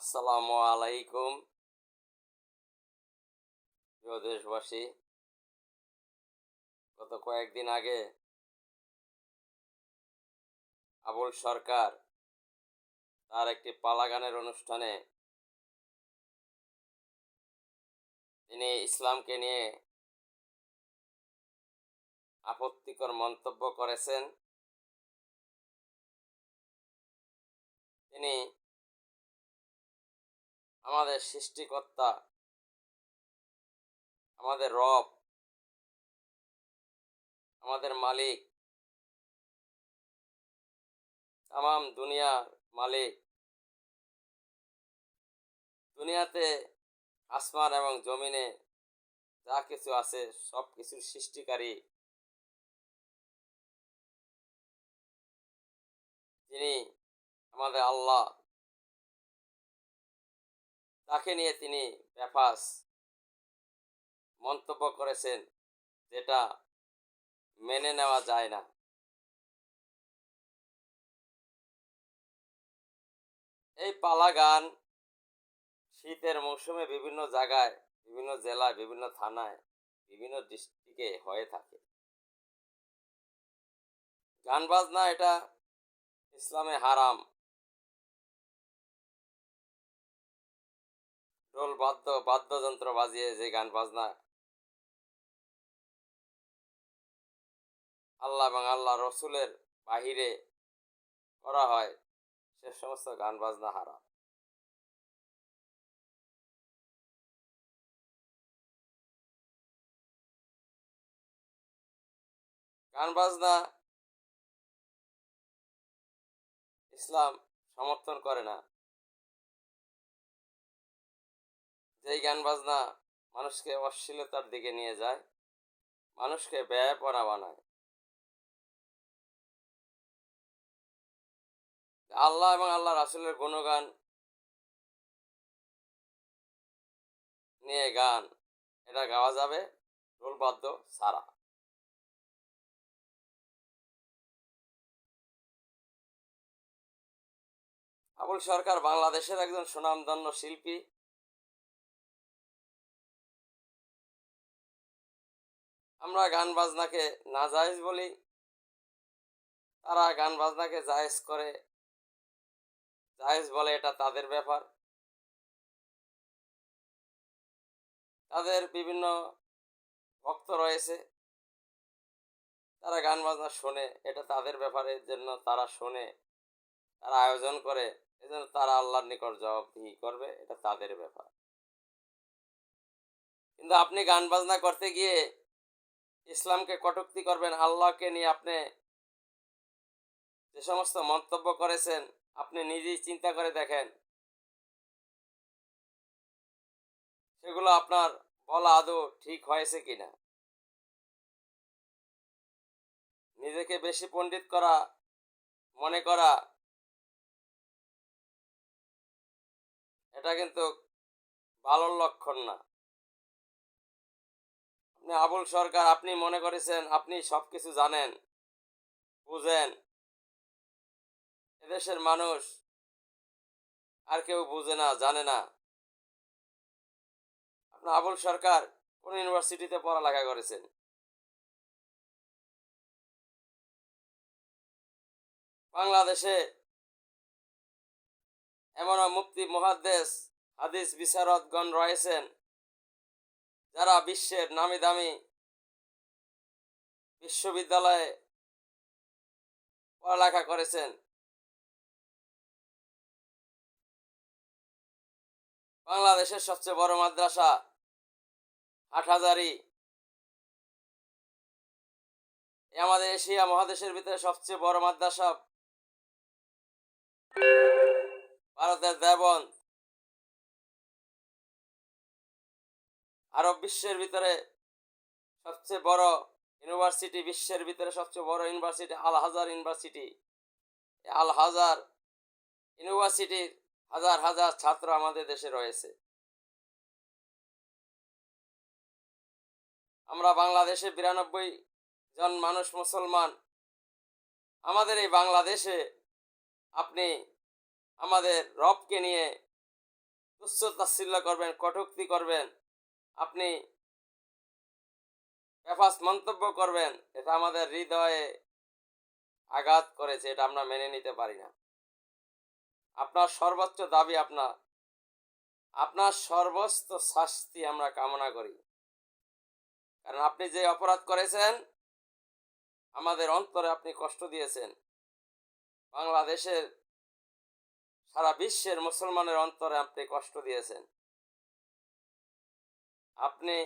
আসসালামু আলাইকুম প্রিয় দেশবাসী, গত কয়েকদিন আগে আবুল সরকার তার একটি পালাগানের অনুষ্ঠানে তিনি ইসলামকে নিয়ে আপত্তিকর মন্তব্য করেছেন। তিনি আমাদের সৃষ্টিকর্তা, আমাদের রব, আমাদের মালিক তাম দুনিয়ার মালিক। দুনিয়াতে আসমান এবং জমিনে যা কিছু আছে সব কিছুর সৃষ্টিকারী। যিনি আমাদের আল্লাহ। তাকে নিয়ে তিনি ব্যাপাস মন্তব্য করেছেন যেটা মেনে নেওয়া যায় না। এই পালা গান শীতের মৌসুমে বিভিন্ন জায়গায়, বিভিন্ন জেলায়, বিভিন্ন থানায়, বিভিন্ন ডিস্ট্রিক্টে হয়ে থাকে। গান বাজনা এটা ইসলামে হারাম। ঢোল বাদ্য, বাদ্যযন্ত্র বাজিয়ে যে গান বাজনা। আল্লাহ এবং আল্লাহ রসুলের বাহিরে করা হয়, সে সমস্ত গান বাজনা হারা গান বাজনা ইসলাম সমর্থন করে না। যেই গান বাজনা মানুষকে অশ্লীলতার দিকে নিয়ে যায়, মানুষকে ব্যয়পনা বানায়। আল্লাহ এবং আল্লাহ রাসুলের গুণগান নিয়ে গান, এটা গাওয়া যাবে রোলবাদ্য সারা আবুল সরকার বাংলাদেশের একজন সুনামধন্য শিল্পী আমরা গান বাজনাকে না জায়েজ বলি। তারা গান বাজনাকে জায়েজ করে। জায়েজ বলে এটা তাদের ব্যাপার। তাদের বিভিন্ন ভক্ত রয়েছে। তারা গান বাজনা শোনে, এটা তাদের ব্যাপারের জন্য তারা শোনে। তারা আয়োজন করে, এজন্য তারা আল্লাহর নিকট জবাবদিহি করবে, এটা তাদের ব্যাপার। কিন্তু আপনি গান বাজনা করতে গিয়ে ইসলামকে কটুক্তি করবেন, আল্লাহকে নিয়ে আপনি যে সমস্ত মন্তব্য করেছেন, আপনি নিজেই চিন্তা করে দেখেন। সেগুলো আপনার বলা আদৌ ঠিক হয়েছে কিনা? নিজেকে বেশি পণ্ডিত করা, মনে করা, এটা কিন্তু ভালো লক্ষণ না। আপনি আবুল সরকার, আপনি মনে করেছেন, আপনি সব কিছু জানেন, বুঝেন। এদেশের মানুষ আর কেউ বুঝে না, জানে না। আপনার আবুল সরকার কোন ইউনিভার্সিটিতে পড়ালেখা করেছেন? বাংলাদেশে এমনও মুক্তি মহাদ্দেশ হাদিস বিশারদগণ রয়েছেন। যারা বিশ্বের নামি দামি বিশ্ববিদ্যালয়ে পড়ালেখা করেছেন। বাংলাদেশের সবচেয়ে বড় মাদ্রাসা আট হাটহাজারি আমাদের এশিয়া মহাদেশের ভিতরে সবচেয়ে বড় মাদ্রাসা। ভারতের দেবন। আরব বিশ্বের ভিতরে সবচেয়ে বড় ইউনিভার্সিটি, বিশ্বের ভিতরে সবচেয়ে বড় ইউনিভার্সিটি আল হাজার ইউনিভার্সিটি। আল হাজার ইউনিভার্সিটির হাজার হাজার ছাত্র আমাদের দেশে রয়েছে। আমরা বাংলাদেশে বিরানব্বই জন মানুষ মুসলমান। আমাদের এই বাংলাদেশে আপনি আমাদের রবকে নিয়ে তুচ্ছ তাচ্ছিল্য করবেন, কটুক্তি করবেন আপনি বেফাস মন্তব্য করবেন, এটা আমাদের হৃদয়ে আঘাত করেছে, এটা আমরা মেনে নিতে পারি না। আপনার সর্বোচ্চ দাবি আপনার। আপনার সর্বোচ্চ শাস্তি আমরা কামনা করি। কারণ আপনি যে অপরাধ করেছেন, আমাদের অন্তরে আপনি কষ্ট দিয়েছেন। বাংলাদেশের সারা বিশ্বের মুসলমানের অন্তরে আপনি কষ্ট দিয়েছেন। আপনি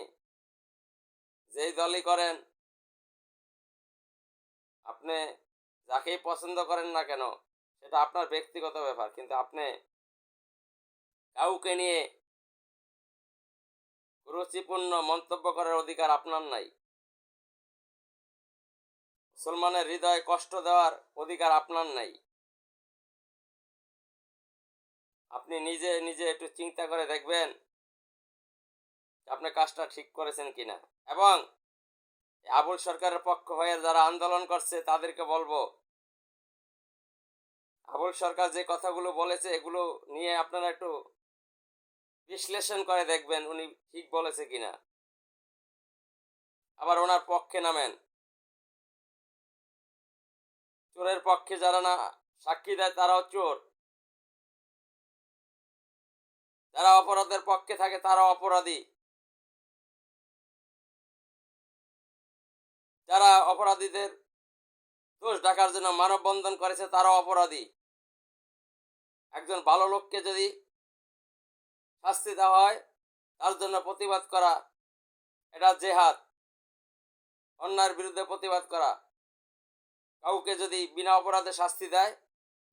যেই দলই করেন, আপনি যাকেই পছন্দ করেন না কেন, সেটা আপনার ব্যক্তিগত ব্যাপার, কিন্তু আপনি কাউকে নিয়ে রুচিপূর্ণ মন্তব্য করার অধিকার আপনার নাই। মুসলমানের হৃদয়ে কষ্ট দেওয়ার অধিকার আপনার নাই। আপনি নিজে নিজে একটু চিন্তা করে দেখবেন আপনি কাজটা ঠিক করেছেন কিনা। এবং আবুল সরকারের পক্ষ হয়ে যারা আন্দোলন করছে, তাদেরকে বলব, আবুল সরকার যে কথাগুলো বলেছে, এগুলো নিয়ে আপনারা একটু বিশ্লেষণ করে দেখবেন উনি ঠিক বলেছে কিনা। আবার ওনার পক্ষে নামেন। চোরের পক্ষে যারা না সাক্ষী দেয়, তারাও চোর। যারা অপরাধের পক্ষে থাকে, তারাও অপরাধী। যারা অপরাধীদের দোষ ডাকার জন্য মানববন্ধন করেছে তারাও অপরাধী। একজন ভালো লোককে যদি শাস্তি দেওয়া হয়, তার জন্য প্রতিবাদ করা, এটা জেহাদ। অন্যায়ের বিরুদ্ধে প্রতিবাদ করা। কাউকে যদি বিনা অপরাধে শাস্তি দেয়,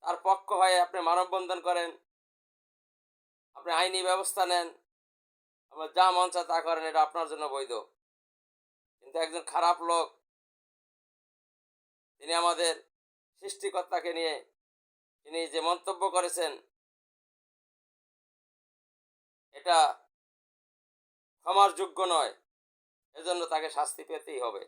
তার পক্ষ হয়ে আপনি মানববন্ধন করেন, আপনি আইনি ব্যবস্থা নেন, আপনার যা চায় তা করেন, এটা আপনার জন্য বৈধ। কিন্তু একজন খারাপ লোক তিনি আমাদের সৃষ্টিকর্তাকে নিয়ে, তিনি যে মন্তব্য করেছেন, এটা ক্ষমার যোগ্য নয়। এজন্য তাকে শাস্তি পেতেই হবে।